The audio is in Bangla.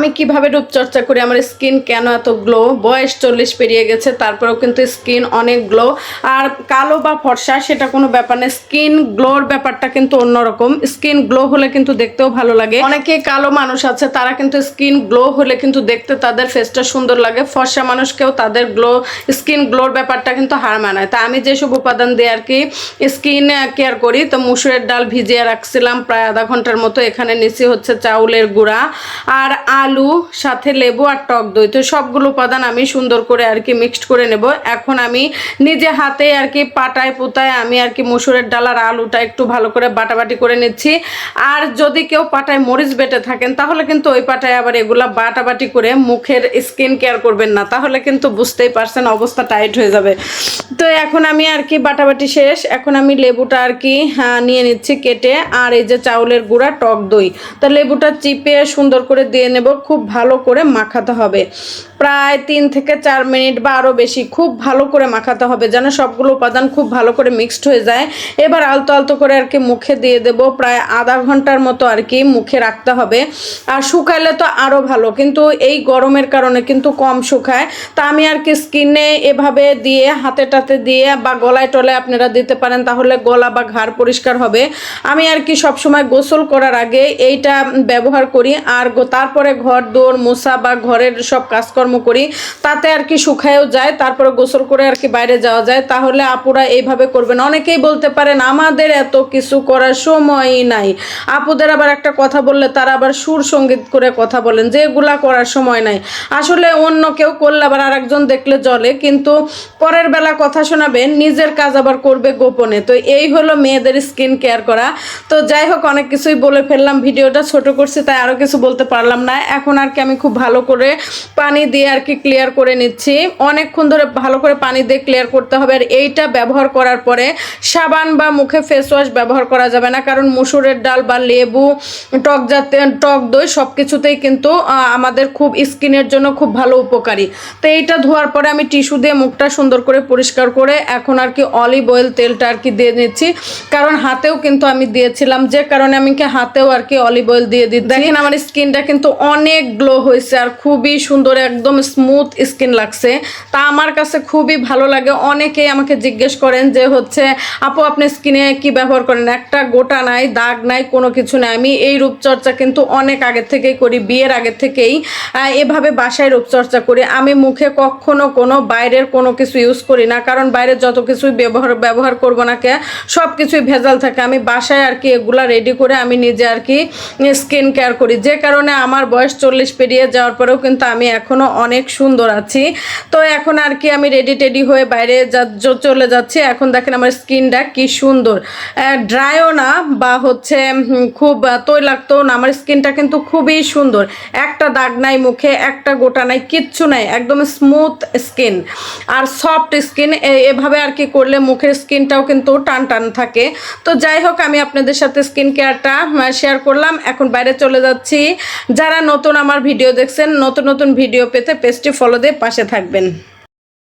আমি কীভাবে রূপচর্চা করি? আমার স্কিন কেন এত গ্লো বয়স চল্লিশ পেরিয়ে গেছে, তারপরেও কিন্তু স্কিন অনেক গ্লো আর কালো বা ফর্সা, সেটা কোনো ব্যাপার না। স্কিন গ্লোর ব্যাপারটা কিন্তু অন্যরকম। স্কিন গ্লো হলে কিন্তু দেখতেও ভালো লাগে। অনেকে কালো মানুষ আছে, তারা কিন্তু স্কিন গ্লো হলে কিন্তু দেখতে তাদের ফেসটা সুন্দর লাগে। ফর্সা মানুষকেও তাদের গ্লো স্কিন গ্লোর ব্যাপারটা কিন্তু হার মানায়। তা আমি যেসব উপাদান দিয়ে আর কি স্কিন কেয়ার করি, তো মুসুরের ডাল ভিজিয়ে রাখছিলাম প্রায় আধা ঘণ্টার মতো। এখানে নিচে হচ্ছে চাউলের গুঁড়া। আর আলু সাথে লেবু আর টক দই। তো সবগুলো উপাদান আমি সুন্দর করে আর কি মিক্সড করে নেব। এখন আমি নিজে হাতে আর কি পাটায় পোতায় আমি আর কি মুসুরের ডাল আর আলুটা একটু ভালো করে বাটাবাটি করে নিচ্ছি। আর যদি কেউ পাটায় মরিচ বেটে থাকেন, তাহলে কিন্তু ওই পাটায় আবার এগুলা বাটাবাটি করে মুখের স্কিন কেয়ার করবেন না। তাহলে কিন্তু বুঝতেই পারছেন অবস্থা টাইট হয়ে যাবে। তো এখন আমি আর কি বাটাবাটি শেষ। এখন আমি লেবুটা আর কি নিয়ে নিচ্ছি কেটে। আর এই যে চাউলের গুঁড়া, টক দই। তো লেবুটা চিপে সুন্দর করে দিয়ে নেব। খুব ভালো করে মাখাতে হবে। প্রায় তিন থেকে চার মিনিট বা আরও বেশি খুব ভালো করে মাখাতে হবে যেন সবগুলো উপাদান খুব ভালো করে মিক্সড হয়ে যায়। এবার আলতো আলতো করে আর কি মুখে দিয়ে দেব। প্রায় আধা ঘণ্টার মতো আর কি মুখে রাখতে হবে। আর শুকাইলে তো আরও ভালো, কিন্তু এই গরমের কারণে কিন্তু কম শুকায়। তা আমি আর কি স্কিনে এভাবে দিয়ে, হাতে টাতে দিয়ে বা গলায় টলায় আপনারা দিতে পারেন, তাহলে গলা বা ঘাড় পরিষ্কার হবে। আমি আর কি সবসময় গোসল করার আগে এইটা ব্যবহার করি। আর তারপরে ঘর দৌড় মোছা বা ঘরের সব কাজকর্ম করি, তাতে আর কি শুকায়ও যায়, তারপরে গোসল করে আর কি বাইরে যাওয়া যায়। তাহলে আপুরা এইভাবে করবেন। অনেকেই বলতে পারেন, আমাদের এত কিছু করার সময়ই নাই। আপুদের আবার একটা কথা বললে, তারা আবার সুর সংগীত করে কথা বলেন, যে এগুলা করার সময় নাই। আসলে অন্য কেউ করলে আবার আরেকজন দেখলে জলে, কিন্তু পরের বেলা কথা শোনাবেন, নিজের কাজ আবার করবে গোপনে। তো এই হলো মেয়েদের স্কিন কেয়ার করা। তো যাই হোক, অনেক কিছুই বলে ফেললাম, ভিডিওটা ছোট করছি, তাই আরও কিছু বলতে পারলাম না। এখন আর কি আমি খুব ভালো করে পানি দিয়ে আর কি ক্লিয়ার করে নিচ্ছি। অনেকক্ষণ ধরে ভালো করে পানি দিয়ে ক্লিয়ার করতে হবে আর এইটা ব্যবহার করার পরে সাবান বা মুখে ফেস ওয়াশ ব্যবহার করা যাবে না কারণ মুসুরের ডাল বা লেবু টক জাতীয় টক দই সব কিছুতেই কিন্তু আমাদের খুব স্কিনের জন্য খুব ভালো উপকারী। তো এইটা ধোয়ার পরে আমি টিস্যু দিয়ে মুখটা সুন্দর করে পরিষ্কার করে এখন আর কি অলিভ অয়েল তেলটা আর কি দিয়ে নিচ্ছি। কারণ হাতেও কিন্তু আমি দিয়েছিলাম যে কারণে আমি কি হাতেও আর কি অলিভ অয়েল দিয়ে দিই দেখেন আমার স্কিনটা কিন্তু অনেক গ্লো হয়েছে আর খুবই সুন্দর, একদম স্মুথ স্কিন লাগছে। তা আমার কাছে খুবই ভালো লাগে। অনেকেই আমাকে জিজ্ঞেস করেন যে হচ্ছে, আপু, আপনি স্কিনে কি ব্যবহার করেন? একটা গোটা নাই, দাগ নাই, কোনো কিছু নাই। আমি এই রূপচর্চা কিন্তু অনেক আগের থেকেই করি, বিয়ের আগের থেকেই। এভাবে বাসায় রূপচর্চা করি। আমি মুখে কখনো কোনো বাইরের কোনো কিছু ইউজ করি না, কারণ বাইরের যত কিছুই ব্যবহার ব্যবহার করব না কে সব কিছুই ভেজাল থাকে। আমি বাসায় আর কি এগুলা রেডি করে আমি নিজে আর কি স্কিন কেয়ার করি। যে কারণে আমার বয়স চল্লিশ পেরিয়ে যাওয়ার পরেও কিন্তু আমি এখনও অনেক সুন্দর আছি। তো এখন আর কি আমি রেডি টেডি হয়ে বাইরে চলে যাচ্ছি। এখন দেখেন আমার স্কিনটা কি সুন্দর। ড্রাইও না বা হচ্ছে খুব তৈলাক্ত না, আমার স্কিনটা কিন্তু খুবই সুন্দর। একটা দাগ নাই মুখে, একটা গোটা নাই, কিচ্ছু নাই, একদম স্মুথ স্কিন আর সফট স্কিন এভাবে আর কি করলে মুখের স্কিনটাও কিন্তু টান টান থাকে। তো যাই হোক, আমি আপনাদের সাথে স্কিন কেয়ারটা শেয়ার করলাম। এখন বাইরে চলে যাচ্ছি। যারা নতুন আমার ভিডিও দেখছেন নতুন নতুন ভিডিও পেতে পেজটি ফলো দিয়ে পাশে থাকবেন।